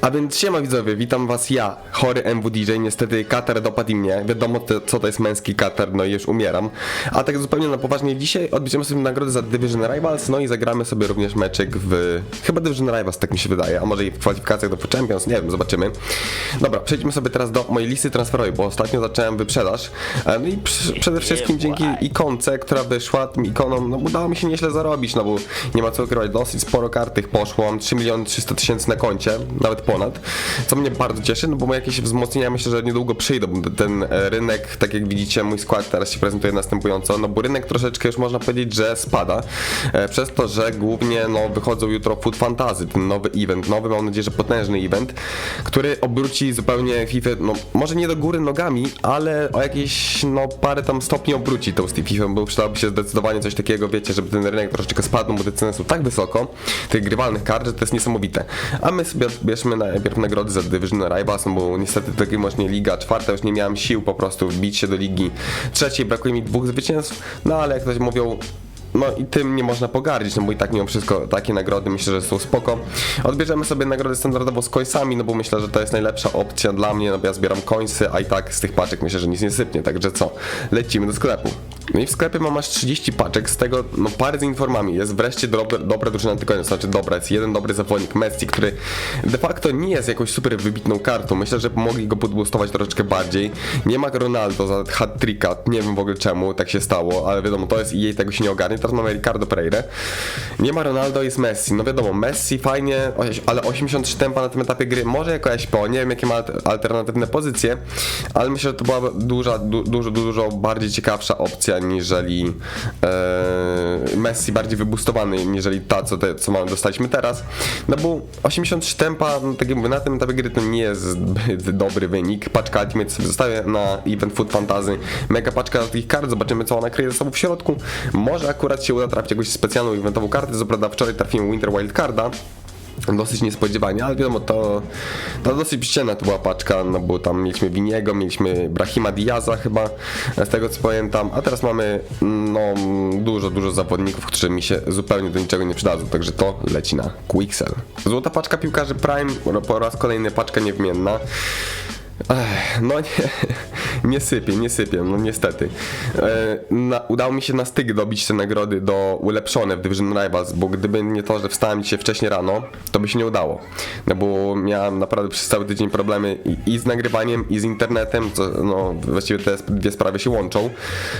A więc siema widzowie, witam was ja, chory MWDJ, niestety kater dopadł mnie, wiadomo to, co to jest męski kater, no i już umieram. A tak zupełnie na poważnie, dzisiaj odbierzemy sobie nagrodę za Division Rivals, no i zagramy sobie również meczek w, chyba Division Rivals, tak mi się wydaje, a może i w kwalifikacjach do Champions, nie wiem, zobaczymy. Dobra, przejdźmy sobie teraz do mojej listy transferowej, bo ostatnio zacząłem wyprzedaż, E, no i przy, przede wszystkim dzięki ikonce, która wyszła, tym ikonom, no udało mi się nieźle zarobić, no bo nie ma co ukrywać, dosyć sporo kart tych poszło, 3 miliony 300 tysięcy na koncie, nawet ponad, co mnie bardzo cieszy, no bo jakieś wzmocnienia myślę, że niedługo przyjdą, ten e, rynek, tak jak widzicie, mój skład teraz się prezentuje następująco, no bo rynek troszeczkę już można powiedzieć, że spada, e, przez to, że głównie no wychodzą jutro Food Fantasy, ten nowy event, nowy, mam nadzieję, że potężny event, który obróci zupełnie FIFA, no może nie do góry nogami, ale o jakieś no parę tam stopni obróci tą FIFA, bo przydałoby się zdecydowanie coś takiego, wiecie, żeby ten rynek troszeczkę spadł, bo te ceny są tak wysoko, tych grywalnych kart, że to jest niesamowite. A my sobie odbierzmy najpierw nagrody za Division Rivals, no bo niestety takiej właśnie liga czwarta, już nie miałem sił po prostu wbić się do ligi trzeciej, brakuje mi dwóch zwycięstw, no ale jak ktoś mówią, no i tym nie można pogardzić, no bo i tak mimo wszystko takie nagrody myślę, że są spoko. Odbierzemy sobie nagrodę standardowo z coinsami, no bo myślę, że to jest najlepsza opcja dla mnie, no bo ja zbieram coinsy, a i tak z tych paczek myślę, że nic nie sypnie, także co, lecimy do sklepu. No i w sklepie mam aż 30 paczek, z tego no parę z informami. Jest wreszcie dobre, dobra drużyna tylko nie, znaczy dobra, jest jeden dobry zawodnik Messi, który de facto nie jest jakąś super wybitną kartą. Myślę, że mogli go podboostować troszeczkę bardziej. Nie ma Ronaldo za hat-tricka, nie wiem w ogóle czemu tak się stało, ale wiadomo, to jest i jej tego się nie ogarnie. Teraz mamy Ricardo Pereira. Nie ma Ronaldo, jest Messi. No wiadomo, Messi fajnie, ale 83 tempa na tym etapie gry, może jako SPO, nie wiem jakie ma al- alternatywne pozycje, ale myślę, że to była duża, du, dużo, dużo bardziej ciekawsza opcja niżeli e, Messi bardziej wybustowany, niżeli ta, co, te, co mamy, dostaliśmy teraz. No bo 83 tempa, no tak jak mówię, na tym etapie gry to nie jest zbyt dobry wynik. Paczka Ultimate sobie zostawię na Event Food Fantasy. Mega paczka takich kart, zobaczymy co ona kryje ze sobą w środku. Może akurat się uda trafić jakąś specjalną eventową kartę, co prawda wczoraj trafiłem Winter Wild Carda. Dosyć niespodziewanie, ale wiadomo, to, to dosyć ścienna to była paczka, no bo tam mieliśmy Winiego, mieliśmy Brahima Diaza chyba, z tego co pamiętam, a teraz mamy no dużo, dużo zawodników, którzy mi się zupełnie do niczego nie przydadzą, także to leci na Quixel. Złota paczka piłkarzy Prime, po raz kolejny paczka niewmienna. Ech, no nie, nie sypię, nie sypię, no niestety. E, na, udało mi się na styk dobić te nagrody do ulepszone w Division Rivals, bo gdyby nie to, że wstałem dzisiaj wcześniej rano, to by się nie udało. No bo miałem naprawdę przez cały tydzień problemy i, i z nagrywaniem, i z internetem, co, no właściwie te dwie sprawy się łączą.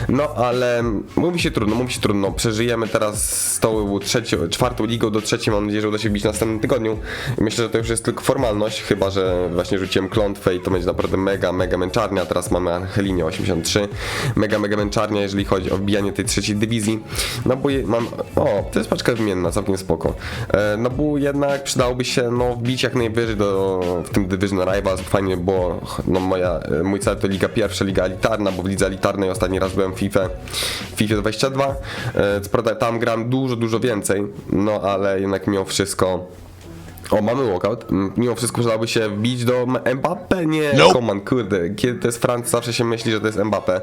No ale mówi się trudno, mówi się trudno. Przeżyjemy teraz z tą trzecią, czwartą ligą do trzeciej, mam nadzieję, że uda się wbić w następnym tygodniu. Myślę, że to już jest tylko formalność, chyba że właśnie rzuciłem klątwę i to będzie naprawdę mega, mega męczarnia. Teraz mamy Angelinie 83. Mega, mega męczarnia, jeżeli chodzi o wbijanie tej trzeciej dywizji. No bo mam. O, to jest paczka wymienna, całkiem spoko. E, no bo jednak przydałoby się no, wbić jak najwyżej do, w tym Division Rivals. Fajnie było, no moja, e, mój cel to Liga Pierwsza, Liga Elitarna, bo w Lidze Elitarnej ostatni raz byłem w FIFA, FIFA 22. E, co prawda tam gram dużo, dużo więcej, no ale jednak mimo wszystko. O, mamy walkout. Mimo wszystko przydałoby się wbić do Mbappe? Nie, Nope. Koman, kurde. Kiedy to jest Franc, zawsze się myśli, że to jest Mbappe.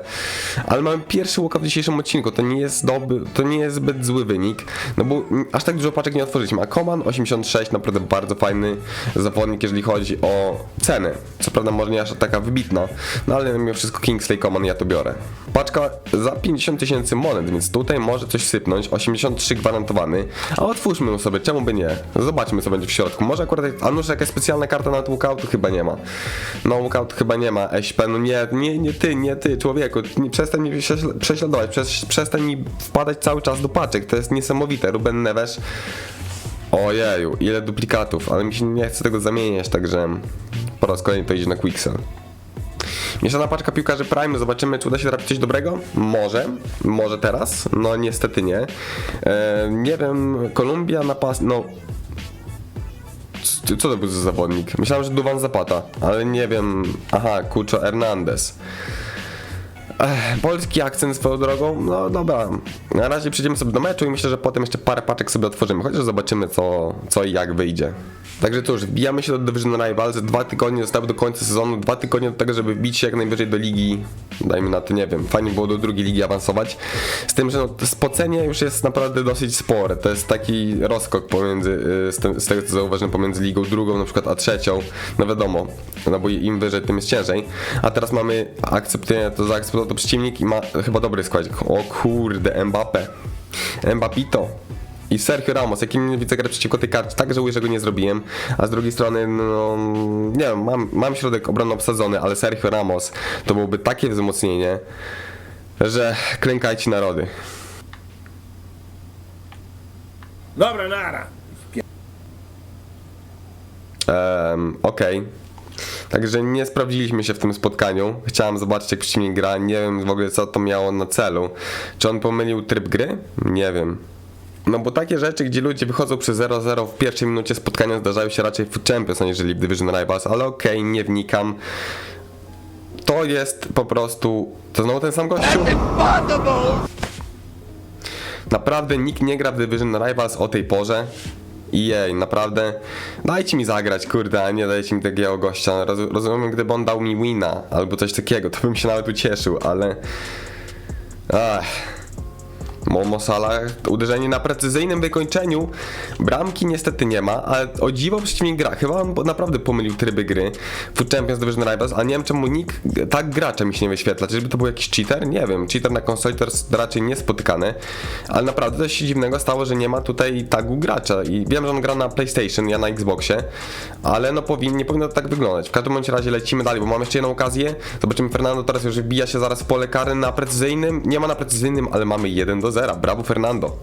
Ale mamy pierwszy walkout w dzisiejszym odcinku. To nie jest dobry, to nie jest zbyt zły wynik. No bo aż tak dużo paczek nie otworzyliśmy. A Koman 86, naprawdę bardzo fajny zawodnik, jeżeli chodzi o cenę. Co prawda może nie aż taka wybitna, no ale mimo wszystko Kingsley Coman ja to biorę. Paczka za 50 tysięcy monet, więc tutaj może coś sypnąć. 83 gwarantowany. A otwórzmy ją sobie, czemu by nie? Zobaczmy co będzie w środku. Może akurat, a nuż jakaś specjalna karta na walkoutu chyba nie ma. No walkout chyba nie ma. SP, no nie, nie, nie ty, nie ty, człowieku. Nie, przestań prześl- prześladować, przes- przestań mi wpadać cały czas do paczek. To jest niesamowite. Ruben Neves. Ojeju, ile duplikatów, ale mi się nie chce tego zamieniać, także po raz kolejny to idzie na Quixel. Mieszana paczka piłkarzy Prime, zobaczymy czy uda się trafić coś dobrego? Może, może teraz, no niestety nie. E, nie wiem, Kolumbia na pas, no... Co to był za zawodnik? Myślałem, że Duwan Zapata, ale nie wiem. Aha, Cucho Hernandez. Ech, polski akcent swoją drogą, no dobra. Na razie przejdziemy sobie do meczu i myślę, że potem jeszcze parę paczek sobie otworzymy, chociaż zobaczymy co, co i jak wyjdzie. Także cóż, wbijamy się do Division Rivals, dwa tygodnie zostały do końca sezonu, dwa tygodnie do tego, żeby wbić się jak najwyżej do ligi, dajmy na to, nie wiem, fajnie było do drugiej ligi awansować, z tym, że no, spocenie już jest naprawdę dosyć spore, to jest taki rozkok pomiędzy, y, z, tym, z tego co zauważyłem, pomiędzy ligą drugą na przykład a trzecią, no wiadomo, no bo im wyżej, tym jest ciężej, a teraz mamy akceptuję to zaakceptował to przeciwnik i ma chyba dobry składzik, o kurde, Mbappe, Mbapito. I Sergio Ramos, jakim widzę grę przeciwko tej karcie, tak żałuję, że go nie zrobiłem. A z drugiej strony, no nie wiem, mam, mam środek obrony obsadzony, ale Sergio Ramos to byłoby takie wzmocnienie, że klękajcie narody. Dobra, nara. Um, Okej. Także nie sprawdziliśmy się w tym spotkaniu. Chciałem zobaczyć, jak przeciwnik gra. Nie wiem w ogóle, co to miało na celu. Czy on pomylił tryb gry? Nie wiem. No bo takie rzeczy, gdzie ludzie wychodzą przy 0-0 w pierwszej minucie spotkania zdarzają się raczej w Champions, aniżeli w Division Rivals, ale okej, nie wnikam. To jest po prostu... To znowu ten sam gościu? Naprawdę nikt nie gra w Division Rivals o tej porze. I jej, naprawdę. Dajcie mi zagrać, kurde, a nie dajcie mi takiego gościa. Roz, rozumiem, gdyby on dał mi wina albo coś takiego, to bym się nawet ucieszył, ale. Ach. Momo uderzenie na precyzyjnym wykończeniu. Bramki niestety nie ma, ale o dziwo przeciwnik gra. Chyba on naprawdę pomylił tryby gry w Champions Division Rivals, a nie wiem czemu nikt tak gracza mi się nie wyświetla. Czyżby to był jakiś cheater? Nie wiem. Cheater na konsoli to jest raczej niespotykany, ale naprawdę coś dziwnego stało, że nie ma tutaj tagu gracza. I wiem, że on gra na PlayStation, ja na Xboxie, ale no powin, nie powinno to tak wyglądać. W każdym bądź razie lecimy dalej, bo mamy jeszcze jedną okazję. Zobaczymy, Fernando teraz już wbija się zaraz w pole karne na precyzyjnym. Nie ma na precyzyjnym, ale mamy 1 do 0. Brawo Fernando.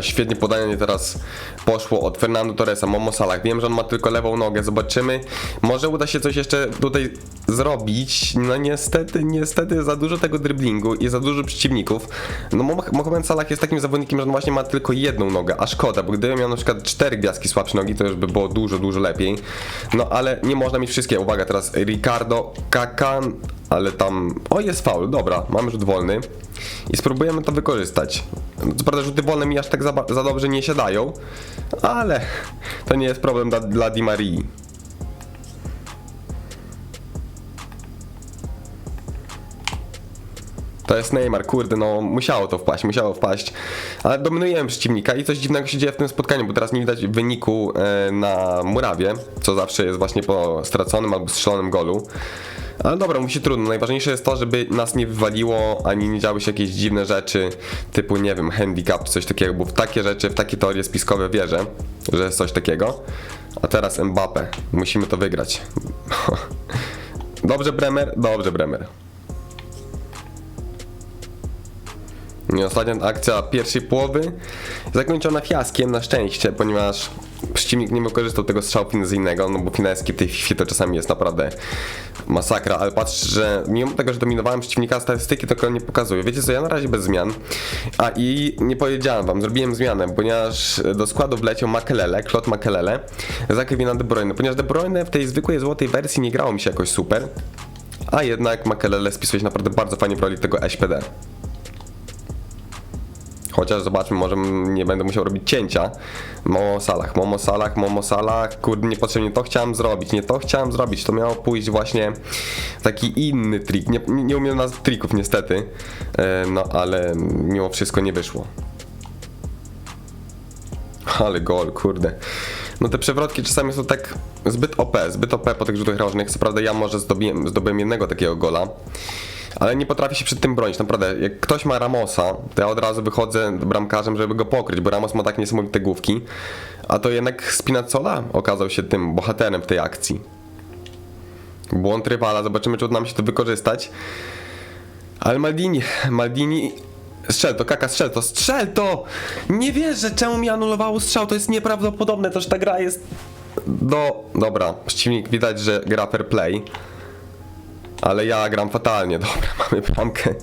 Świetnie podanie teraz poszło od Fernando Torresa, Momo Salah. Wiem, że on ma tylko lewą nogę, zobaczymy. Może uda się coś jeszcze tutaj zrobić. No niestety, niestety za dużo tego driblingu i za dużo przeciwników. No Mo- Mohamed Salah jest takim zawodnikiem, że on właśnie ma tylko jedną nogę, a szkoda, bo gdybym miał na przykład cztery gwiazdki słabsze nogi, to już by było dużo, dużo lepiej. No ale nie można mieć wszystkie. Uwaga, teraz Ricardo Kakan, ale tam... O, jest faul, dobra, mamy rzut wolny. I spróbujemy to wykorzystać. Co prawda rzuty wolne mi aż tak za, za dobrze nie siadają, ale to nie jest problem dla, dla Di Marii. To jest Neymar, kurde, no musiało to wpaść, musiało wpaść. Ale dominujemy przeciwnika i coś dziwnego się dzieje w tym spotkaniu, bo teraz nie widać wyniku e, na murawie, co zawsze jest właśnie po straconym albo strzelonym golu. Ale dobra, musi trudno. Najważniejsze jest to, żeby nas nie wywaliło, ani nie działy się jakieś dziwne rzeczy, typu, nie wiem, handicap czy coś takiego, bo w takie rzeczy, w takie teorie spiskowe wierzę, że jest coś takiego. A teraz Mbappe. Musimy to wygrać. dobrze, Bremer? Dobrze, Bremer. Ostatnia akcja pierwszej połowy zakończona fiaskiem na szczęście, ponieważ przeciwnik nie wykorzystał tego strzału finezyjnego, no bo fineski w tej FIFA to czasami jest naprawdę masakra, ale patrz, że mimo tego, że dominowałem przeciwnika, statystyki to nie pokazują. Wiecie co, ja na razie bez zmian, a i nie powiedziałem wam, zrobiłem zmianę, ponieważ do składu wleciał Makelele, Klot Makelele za Kevina De Bruyne, ponieważ De Bruyne w tej zwykłej złotej wersji nie grało mi się jakoś super, a jednak Makelele spisuje się naprawdę bardzo fajnie w roli tego SPD. Chociaż zobaczmy, może nie będę musiał robić cięcia. Momo Salah, Momo Salah, Momo Salah. Kurde, niepotrzebnie to chciałem zrobić. Nie to chciałem zrobić. To miało pójść właśnie taki inny trik. Nie, nie umiem nazw trików niestety. E, No ale mimo wszystko nie wyszło. Ale gol, kurde. No te przewrotki czasami są tak zbyt OP, zbyt OP po tych rzutach rożnych. Co prawda ja może zdobiłem, zdobyłem jednego takiego gola. Ale nie potrafię się przed tym bronić, naprawdę. Jak ktoś ma Ramosa, to ja od razu wychodzę bramkarzem, żeby go pokryć, bo Ramos ma tak niesamowite główki. A to jednak Spinazzola okazał się tym bohaterem w tej akcji. Błąd rywala, zobaczymy czy uda nam się to wykorzystać. Ale Maldini, Maldini... Strzel to, kaka, strzel to, strzel to! Nie wierzę, czemu mi anulowało strzał, to jest nieprawdopodobne, to że ta gra jest... Do... Dobra, przeciwnik widać, że gra fair play. Ale ja gram fatalnie, dobra, mamy bramkę.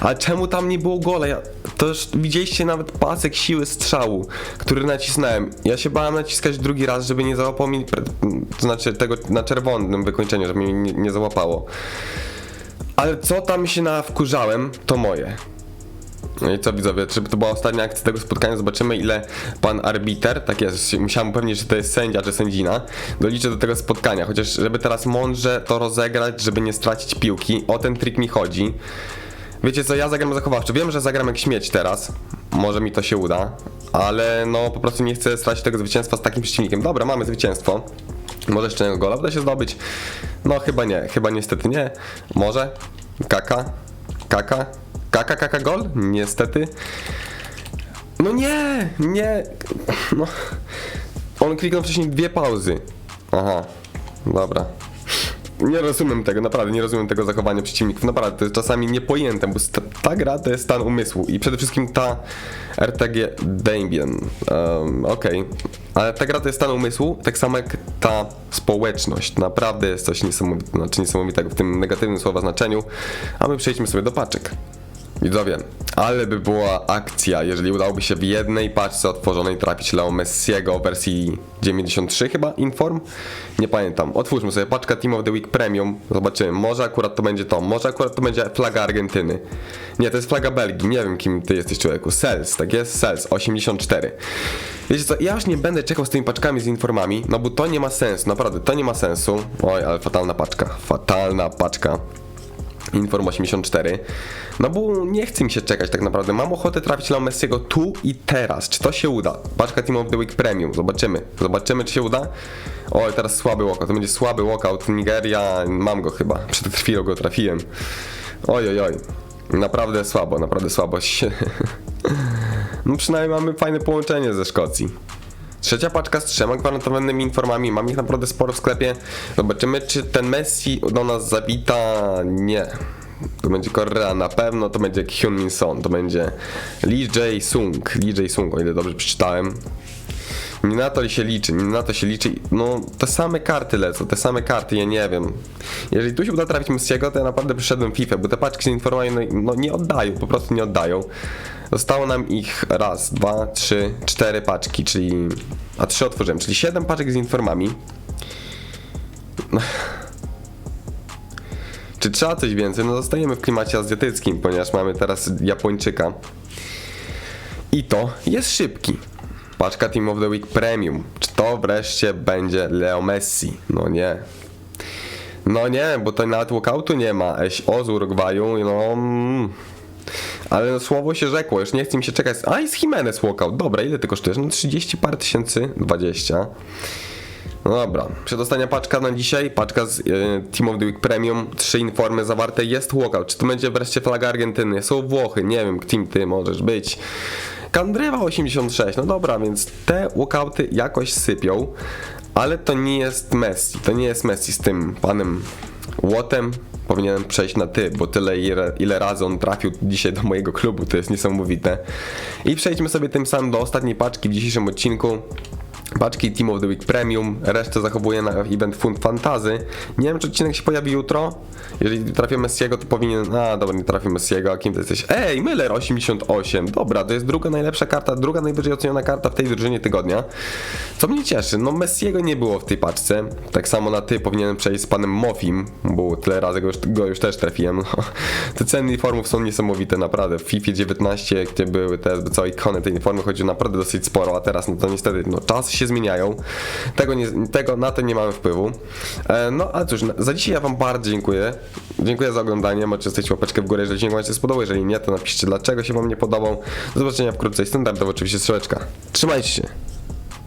Ale czemu tam nie było gola? Ja, to już widzieliście nawet pasek siły strzału, który nacisnąłem. Ja się bałem naciskać drugi raz, żeby nie załapał mi, to znaczy tego na czerwonym wykończeniu, żeby mnie nie, nie załapało. Ale co tam się nawkurzałem, to moje. No i co widzowie, czy to była ostatnia akcja tego spotkania, zobaczymy ile pan arbiter, tak jest, musiałem upewnić, że to jest sędzia czy sędzina, doliczy do tego spotkania, chociaż żeby teraz mądrze to rozegrać, żeby nie stracić piłki, o ten trik mi chodzi. Wiecie co, ja zagram zachowawczo, wiem, że zagram jak śmieć teraz, może mi to się uda, ale no po prostu nie chcę stracić tego zwycięstwa z takim przeciwnikiem. Dobra, mamy zwycięstwo. Może jeszcze jednego gola uda się zdobyć? No chyba nie, chyba niestety nie. Może? Kaka? Kaka? Kaka, kaka gol? Niestety. No nie, nie. No. On kliknął wcześniej dwie pauzy. Aha, dobra. Nie rozumiem tego, naprawdę nie rozumiem tego zachowania przeciwników. Naprawdę, to jest czasami niepojęte, bo ta gra to jest stan umysłu i przede wszystkim ta RTG Damien. Um, Okej, ale ta gra to jest stan umysłu, tak samo jak ta społeczność. Naprawdę jest coś niesamowitego, znaczy niesamowitego w tym negatywnym słowa znaczeniu. A my przejdźmy sobie do paczek. Widzowie, ale by była akcja, jeżeli udałoby się w jednej paczce otworzonej trafić Leo Messiego w wersji 93 chyba, Inform? Nie pamiętam. Otwórzmy sobie paczka Team of the Week Premium, zobaczymy, może akurat to będzie to, może akurat to będzie flaga Argentyny. Nie, to jest flaga Belgii, nie wiem kim ty jesteś człowieku. Sels, tak jest? Sels, 84. Wiecie co, ja już nie będę czekał z tymi paczkami z informami, no bo to nie ma sensu, naprawdę, to nie ma sensu. Oj, ale fatalna paczka, fatalna paczka. Inform 84. No bo nie chce mi się czekać tak naprawdę. Mam ochotę trafić Leo Messiego tu i teraz. Czy to się uda? Paczka Team of the Week Premium. Zobaczymy. Zobaczymy, czy się uda. O, teraz słaby walkout. To będzie słaby walkout. Nigeria. Mam go chyba. Przed chwilą go trafiłem. Oj, oj, oj. Naprawdę słabo, naprawdę słabo. No przynajmniej mamy fajne połączenie ze Szkocji. Trzecia paczka z trzema gwarantowanymi informami. Mam ich naprawdę sporo w sklepie. Zobaczymy, czy ten Messi do nas zabita. Nie. To będzie Korea na pewno, to będzie Hyun Min Son, to będzie Lee Jae Sung. Lee Jae Sung, o ile dobrze przeczytałem. Nie na to się liczy, nie na to się liczy. No, te same karty lecą, te same karty, ja nie wiem. Jeżeli tu się uda trafić Messiego, to ja naprawdę przyszedłem FIFA, bo te paczki z informacjami no, no nie oddają, po prostu nie oddają. Zostało nam ich raz, dwa, trzy, cztery paczki, czyli. A trzy otworzyłem, czyli siedem paczek z informami. Czy trzeba coś więcej? No zostajemy w klimacie azjatyckim, ponieważ mamy teraz Japończyka. I to jest szybki. Paczka Team of the Week Premium. Czy to wreszcie będzie Leo Messi? No nie. No nie, bo to nawet walkoutu nie ma. Eś o z Urugwaju, no... Ale no, słowo się rzekło, już nie chce mi się czekać. A, jest Jimenez walkout. Dobra, ile ty kosztujesz? No 30 par tysięcy? 20. No dobra, przedostania paczka na dzisiaj, paczka z e, Team of the Week Premium, trzy informy zawarte, jest walkout, czy to będzie wreszcie flaga Argentyny, są Włochy, nie wiem, kim ty możesz być. Kandrywa 86, no dobra, więc te walkouty jakoś sypią, ale to nie jest Messi, to nie jest Messi z tym panem Łotem, powinienem przejść na ty, bo tyle ile, ile razy on trafił dzisiaj do mojego klubu, to jest niesamowite. I przejdźmy sobie tym samym do ostatniej paczki w dzisiejszym odcinku. Paczki Team of the Week Premium, resztę zachowuję na event Fund Fantazy. Nie wiem, czy odcinek się pojawi jutro. Jeżeli trafię Messiego, to powinien. A, dobra, nie trafię Messiego, a kim ty jesteś? Ej, Miller 88. Dobra, to jest druga najlepsza karta, druga najwyżej oceniona karta w tej drużynie tygodnia. Co mnie cieszy, no Messiego nie było w tej paczce. Tak samo na ty powinienem przejść z panem Mofim, bo tyle razy go już, go już też trafiłem. No. Te ceny informów są niesamowite, naprawdę. W FIFA 19, gdzie były te całe ikony tej informy, chodziło naprawdę dosyć sporo, a teraz no to niestety, no czasy się zmieniają. Tego, nie, tego na to nie mamy wpływu. E, no a cóż, za dzisiaj ja wam bardzo dziękuję. Dziękuję za oglądanie, możecie zostawić łapeczkę w górę, jeżeli odcinek wam się spodobał, jeżeli nie, to napiszcie dlaczego się wam nie podobał. Do zobaczenia wkrótce standardowo oczywiście strzałeczka. Trzymajcie się!